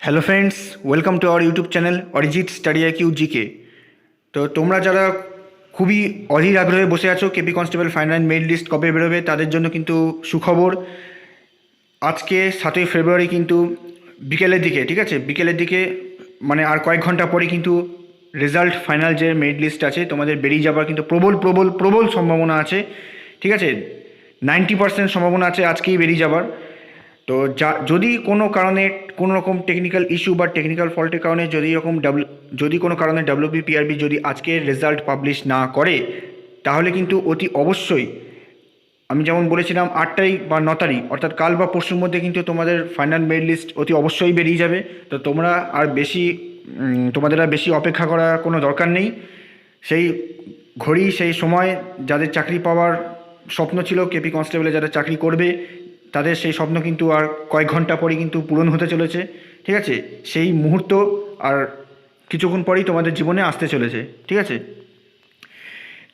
Hello friends welcome to our YouTube channel Arijit study Q GK তো তোমরা যারা খুবই অধীর আগ্রহে বসে আছো KP constable final merit list কবে বেরোবে, তাদের জন্য কিন্তু সুখবর। আজকে সাতই ফেব্রুয়ারি কিন্তু বিকেলের দিকে, ঠিক আছে? বিকেলের দিকে মানে আর কয়েক ঘণ্টা পরে কিন্তু রেজাল্ট ফাইনাল যে মেরিট লিস্ট আছে, তোমাদের বেরিয়ে যাবার কিন্তু প্রবল প্রবল প্রবল সম্ভাবনা আছে, ঠিক আছে? নাইনটি পার্সেন্ট সম্ভাবনা আছে আজকেই বেরিয়ে যাবার। তো যা, যদি কোনো কারণে কোনো রকম টেকনিক্যাল ইস্যু বা টেকনিক্যাল ফল্টের কারণে যদি এরকম ডাব্লু যদি কোনো কারণে ডাব্লিউপি পিআরবি যদি আজকের রেজাল্ট পাবলিশ না করে, তাহলে কিন্তু অতি অবশ্যই, আমি যেমন বলেছিলাম আট তারিখ বা ন তারিখ, অর্থাৎ কাল বা পরশুর মধ্যে কিন্তু তোমাদের ফাইনাল মেরিট লিস্ট অতি অবশ্যই বেরিয়ে যাবে। তো তোমরা আর বেশি তোমাদের আর বেশি অপেক্ষা করার কোনো দরকার নেই। সেই ঘড়ি, সেই সময় যাদের চাকরি পাওয়ার স্বপ্ন ছিল কেপি কনস্টেবলে যারা চাকরি করবে তাদের সেই স্বপ্ন কিন্তু আর কয়েক ঘণ্টা পরে কিন্তু পূরণ হতে চলেছে, ঠিক আছে? সেই মুহূর্ত আর কিছুক্ষণ পরেই তোমাদের জীবনে আসতে চলেছে, ঠিক আছে?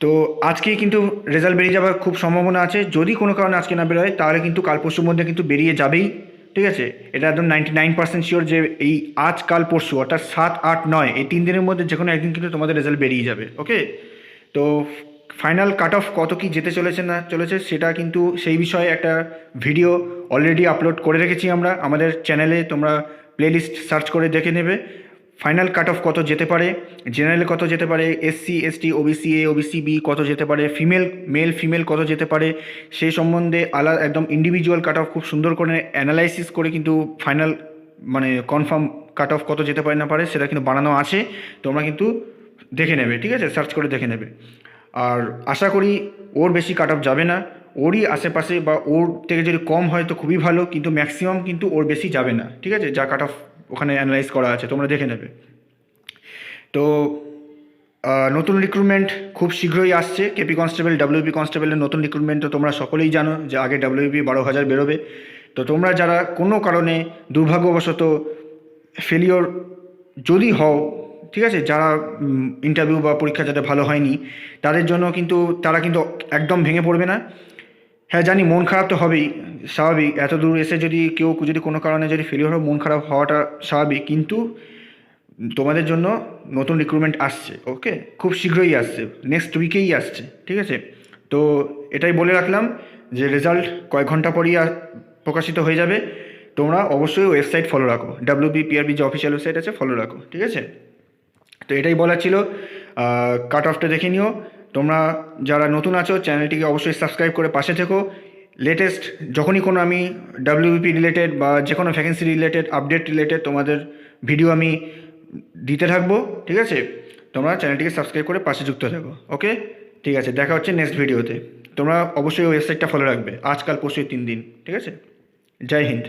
তো আজকেই কিন্তু রেজাল্ট বেরিয়ে যাওয়ার খুব সম্ভাবনা আছে। যদি কোনো কারণে আজকে না বেরোয়, তাহলে কিন্তু কাল পরশুর মধ্যে কিন্তু বেরিয়ে যাবেই, ঠিক আছে? এটা একদম নাইনটি নাইন পার্সেন্ট শিওর যে এই আজ, কাল, পরশু, অর্থাৎ সাত, আট, নয়, এই তিন দিনের মধ্যে যে কোনো একদিন কিন্তু তোমাদের রেজাল্ট বেরিয়ে যাবে ওকে তো ফাইনাল কাট অফ কত কি যেতে চলেছে না চলেছে সেটা কিন্তু সেই বিষয়ে একটা ভিডিও অলরেডি আপলোড করে রেখেছি আমরা। আমাদের চ্যানেলে তোমরা প্লেলিস্ট সার্চ করে দেখে নেবে। ফাইনাল কাট অফ কত যেতে পারে জেনারেল কত যেতে পারে SC ST OBC A OBC B কত যেতে পারে ফিমেল মেল ফিমেল কত যেতে পারে সেই সম্বন্ধে আলাদা একদম ইন্ডিভিজুয়াল কাট অফ খুব সুন্দর করে অ্যানালাইসিস করে কিন্তু ফাইনাল মানে কনফার্ম কাট অফ কত যেতে পারে না পারে সেটা কিন্তু বানানো আছে। তোমরা কিন্তু দেখে নেবে, ঠিক আছে? সার্চ করে দেখে নেবে। আর আশা করি ওর বেশি কাট অফ যাবে না। ওরই আশেপাশে বা ওর থেকে যদি কম হয় তো খুবই ভালো, কিন্তু ম্যাক্সিমাম কিন্তু ওর বেশি যাবে না। ঠিক আছে? যা কাট অফ ওখানে অ্যানালাইজ করা আছে, তোমরা দেখে নেবে। তো নতুন রিক্রুটমেন্ট খুব শীঘ্রই আসছে। কেপি কনস্টেবল ডাব্লিউপি কনস্টেবলের নতুন রিক্রুটমেন্ট তো তোমরা সকলেই জানো যে আগে ডাব্লিউপি বারো হাজার বেরোবে। তো তোমরা যারা কোনো কারণে দুর্ভাগ্যবশত ফেলিওর যদি হও ঠিক আছে, যারা ইন্টারভিউ বা পরীক্ষা যাদের ভালো হয়নি, তাদের জন্য কিন্তু, তারা কিন্তু একদম ভেঙে পড়বে না। হ্যাঁ জানি মন খারাপ তো হবেই, স্বাভাবিক। এত দূর এসে যদি কেউ, যদি কোনো কারণে যদি ফেলিওর হয়, মন খারাপ হওয়াটা স্বাভাবিক। কিন্তু তোমাদের জন্য নতুন রিক্রুটমেন্ট আসছে ওকে খুব শীঘ্রই আসছে নেক্সট উইকেই আসছে, ঠিক আছে? তো এটাই বলে রাখলাম যে রেজাল্ট কয়েক ঘণ্টা পরই প্রকাশিত হয়ে যাবে। তোমরা অবশ্যই ওয়েবসাইট ফলো রাখো। ডাব্লিউবি পিআরবি যে অফিসিয়াল ওয়েবসাইট আছে ফলো রাখো, ঠিক আছে? তো এটাই বলার ছিল। কাট অফটা দেখে নিও। তোমরা যারা নতুন আছো চ্যানেলটিকে অবশ্যই সাবস্ক্রাইব করে পাশে থেকো। লেটেস্ট যখনই কোনো আমি ডাব্লিউপি রিলেটেড বা যে কোনো ভ্যাকেন্সি রিলেটেড আপডেট রিলেটেড তোমাদের ভিডিও আমি দিতে থাকব, ঠিক আছে? তোমরা চ্যানেলটিকে সাবস্ক্রাইব করে পাশে যুক্ত থাকো ওকে ঠিক আছে, দেখা হচ্ছে নেক্সট ভিডিওতে তোমরা অবশ্যই ওয়েবসাইটটা ফলো রাখবে। আজকাল পরশু তিন দিন, ঠিক আছে? জয় হিন্দ।